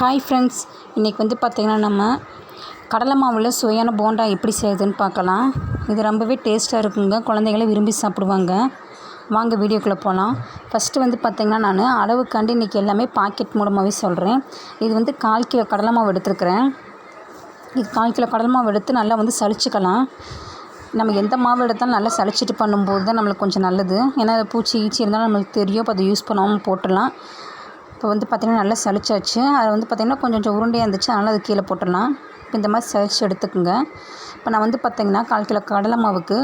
Hi friends இன்றைக்கி வந்து பார்த்திங்கன்னா நம்ம கடலை மாவில் சுவையான போண்டா எப்படி செய்யுதுன்னு பார்க்கலாம். இது ரொம்பவே டேஸ்ட்டாக இருக்குங்க. குழந்தைகளை விரும்பி சாப்பிடுவாங்க. வாங்க வீடியோக்குள்ளே போகலாம் ஃபஸ்ட்டு வந்து பார்த்திங்கன்னா நான் அளவுக்காண்டி இன்றைக்கி எல்லாமே பாக்கெட் மூலமாகவே சொல்கிறேன் இது வந்து கால் கிலோ கடலை மாவு எடுத்துருக்குறேன். இது கால் கிலோ கடலை மாவு எடுத்து நல்லா வந்து சளிச்சுக்கலாம். நம்ம எந்த மாவு எடுத்தாலும் நல்லா சளிச்சிட்டு பண்ணும்போது தான் நம்மளுக்கு கொஞ்சம் நல்லது. ஏன்னா அது பூச்சி ஈச்சி இருந்தாலும் நம்மளுக்கு தெரியும். அப்போ அதை யூஸ் பண்ணாமல் போட்டுடலாம். இப்போ வந்து பார்த்திங்கன்னா நல்லா சளிச்சாச்சு. அது வந்து பார்த்திங்கன்னா கொஞ்சம் கொஞ்சம் உருண்டையாக இருந்துச்சு. அதனால் அது கீழே போட்டுடலாம். இப்போ இந்த மாதிரி சளிச்சு எடுத்துக்கோங்க. இப்போ நான் வந்து பார்த்திங்கன்னா கால் கிலோ கடலை மாவுக்கு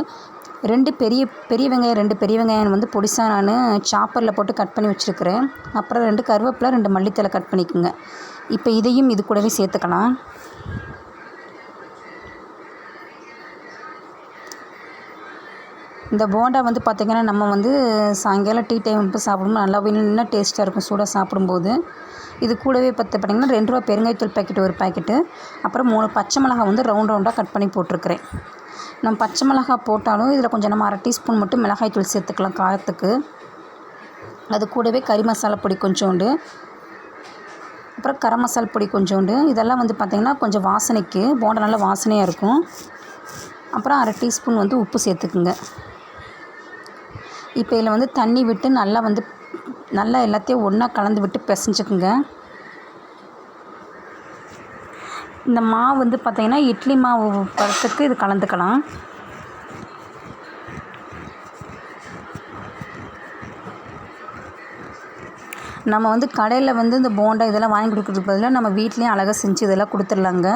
ரெண்டு பெரிய பெரிய வெங்காயம் ரெண்டு பெரிய வெங்காயம் வந்து பொடிசாக நான் சாப்பரில் போட்டு கட் பண்ணி வச்சுருக்கிறேன். அப்புறம் ரெண்டு கருவேப்பிலை ரெண்டு மல்லித்தலை கட் பண்ணிக்கோங்க. இப்போ இதையும் இது கூடவே சேர்த்துக்கலாம். இந்த போண்டா வந்து பார்த்திங்கன்னா நம்ம வந்து சாயங்காலம் டீ டைம் இப்போ சாப்பிடும்போது நல்லா இன்னும் டேஸ்ட்டாக இருக்கும் சூடாக சாப்பிடும்போது. இது கூடவே பார்த்து பார்த்திங்கன்னா ரெண்டு ரூபா பெருங்காயத்தூள் பாக்கெட் ஒரு பாக்கெட்டு அப்புறம் மூணு பச்சை மிளகா வந்து ரவுண்ட் ரவுண்டாக கட் பண்ணி போட்டிருக்கிறேன். நம்ம பச்சை மிளகாய் போட்டாலும் இதில் கொஞ்சம் நம்ம அரை டீஸ்பூன் மட்டும் மிளகாய்த்தூள் சேர்த்துக்கலாம் காரத்துக்கு. அது கூடவே கறி மசாலா பொடி கொஞ்சோண்டு அப்புறம் கரம் மசால் பொடி கொஞ்சோண்டு இதெல்லாம் வந்து பார்த்திங்கன்னா கொஞ்சம் வாசனைக்கு போண்டா நல்லா வாசனையாக இருக்கும். அப்புறம் அரை டீஸ்பூன் வந்து உப்பு சேர்த்துக்குங்க. இப்போ இதில் வந்து தண்ணி விட்டு நல்லா வந்து நல்லா எல்லாத்தையும் ஒன்றா கலந்து விட்டு பிசைஞ்சுக்குங்க. இந்த மாவு வந்து பார்த்திங்கன்னா இட்லி மாவு பதத்துக்கு இது கலந்துக்கலாம். நம்ம வந்து கடையில் வந்து இந்த போண்டா இதெல்லாம் வாங்கி கொடுக்குறதுக்கு பதிலாக நம்ம வீட்லேயும் அழகாக செஞ்சு இதெல்லாம் கொடுத்துட்லாங்க.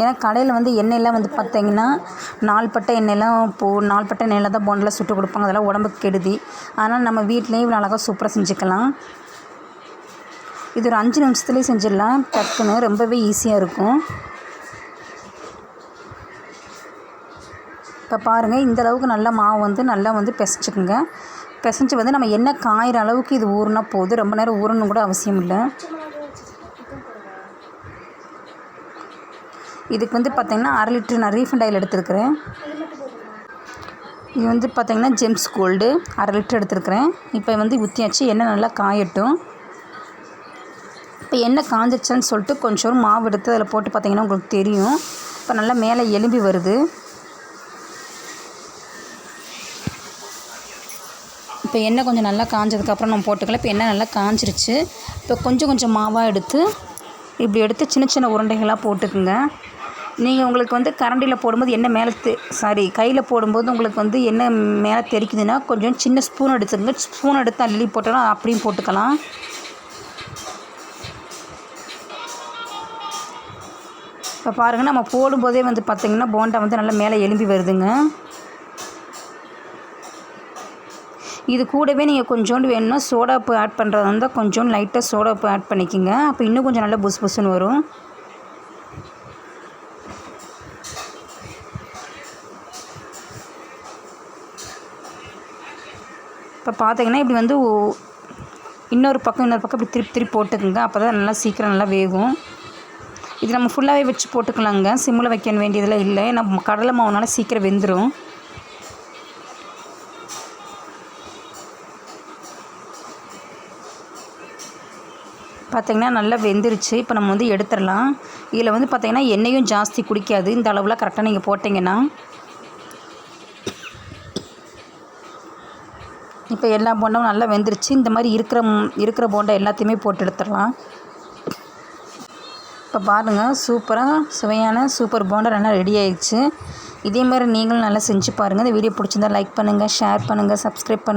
ஏன்னா கடையில் வந்து எண்ணெயெல்லாம் வந்து பார்த்திங்கன்னா நாள்பட்ட எண்ணெயெல்லாம் போ நாள்பட்ட எண்ணெயில் தான் போண்டெல்லாம் சுட்டு கொடுப்பாங்க. அதெல்லாம் உடம்புக்கு கெடுதி. அதனால் நம்ம வீட்லேயும் இவ்வளோ அழகாக சூப்பராக செஞ்சுக்கலாம். இது ஒரு அஞ்சு நிமிஷத்துலேயே செஞ்சிடலாம். டக்குன்னு ரொம்பவே ஈஸியாக இருக்கும். இப்போ பாருங்கள் இந்த அளவுக்கு நல்லா மாவு வந்து நல்லா வந்து பிசைச்சிக்குங்க பிசைஞ்சு வந்து நம்ம எண்ணெய் காயிற அளவுக்கு இது ஊறினா போதும். ரொம்ப நேரம் ஊறணும் கூட அவசியம் இல்லை. இதுக்கு வந்து பார்த்திங்கன்னா அரை லிட்டர் நான் ரீஃபண்ட் ஆயில் எடுத்துருக்கிறேன். இது வந்து பார்த்திங்கன்னா ஜெம்ஸ் கோல்டு அரை லிட்டர் எடுத்துருக்கிறேன். இப்போ வந்து ஊற்றியாச்சு எண்ணெய் நல்லா காயட்டும். இப்போ எண்ணெய் காஞ்சிச்சான்னு சொல்லிட்டு கொஞ்சம் மாவு எடுத்து அதில் போட்டு பார்த்திங்கன்னா உங்களுக்கு தெரியும். இப்போ நல்லா மேலே எலும்பி வருது. இப்போ எண்ணெய் கொஞ்சம் நல்லா காஞ்சதுக்கப்புறம் நம்ம போட்டுக்கலாம். இப்போ எண்ணெய் நல்லா காஞ்சிருச்சு. இப்போ கொஞ்சம் கொஞ்சம் மாவாக எடுத்து இப்படி எடுத்து சின்ன சின்ன உருண்டைகளாக போட்டுக்குங்க. நீங்கள் உங்களுக்கு வந்து கரண்டியில் போடும்போது எண்ணெய் மேலே தெ சாரி கையில் போடும்போது உங்களுக்கு வந்து எண்ணெய் மேலே தெரிக்குதுன்னா கொஞ்சம் சின்ன ஸ்பூன் எடுத்துக்கங்க ஸ்பூன் எடுத்து அள்ளி போட்டோன்னா அப்படியும் போட்டுக்கலாம். இப்போ பாருங்கள் நம்ம போடும்போதே வந்து பார்த்திங்கன்னா போண்டா வந்து நல்லா மேலே எலும்பி வருதுங்க. இது கூடவே நீங்கள் கொஞ்சோண்டு வேணும்னா சோடாப்பு ஆட் பண்ணுறதா இருந்தால் கொஞ்சோண்டு லைட்டாக சோடாப்பு ஆட் பண்ணிக்கோங்க. அப்போ இன்னும் கொஞ்சம் நல்லா புஸ் புஸ்ன்னு வரும். இப்போ பார்த்தீங்கன்னா இப்படி வந்து இன்னொரு பக்கம் இன்னொரு பக்கம் இப்படி திருப்பி திருப்பி போட்டுக்கோங்க. அப்போ தான் நல்லா சீக்கிரம் நல்லா வேகும். இது நம்ம ஃபுல்லாகவே வச்சு போட்டுக்கலாங்க. சிம்மில் வைக்க வேண்டியதெல்லாம் இல்லை. நம்ம கடலை மாவுனால சீக்கிரம் வெந்துடும் பார்த்திங்கன்னா நல்லா வெந்துருச்சு. இப்போ நம்ம வந்து எடுத்துடலாம். இதில் வந்து பார்த்திங்கன்னா எண்ணெயும் ஜாஸ்தி குடிக்காது. இந்த அளவில் கரெக்டாக நீங்கள் போட்டிங்கன்னா. இப்போ எல்லா போண்டாவும் நல்லா வெந்துருச்சு. இந்த மாதிரி இருக்கிற இருக்கிற போண்டா எல்லாத்தையுமே போட்டு எடுத்துடலாம். இப்போ பாருங்கள் சூப்பராக சுவையான சூப்பர் போண்டா நல்லா ரெடி ஆயிடுச்சு. இதே மாதிரி நீங்களும் நல்லா செஞ்சு பாருங்கள் இந்த வீடியோ பிடிச்சிருந்தா லைக் பண்ணுங்கள் ஷேர் பண்ணுங்கள் சப்ஸ்கிரைப் பண்ணுங்கள்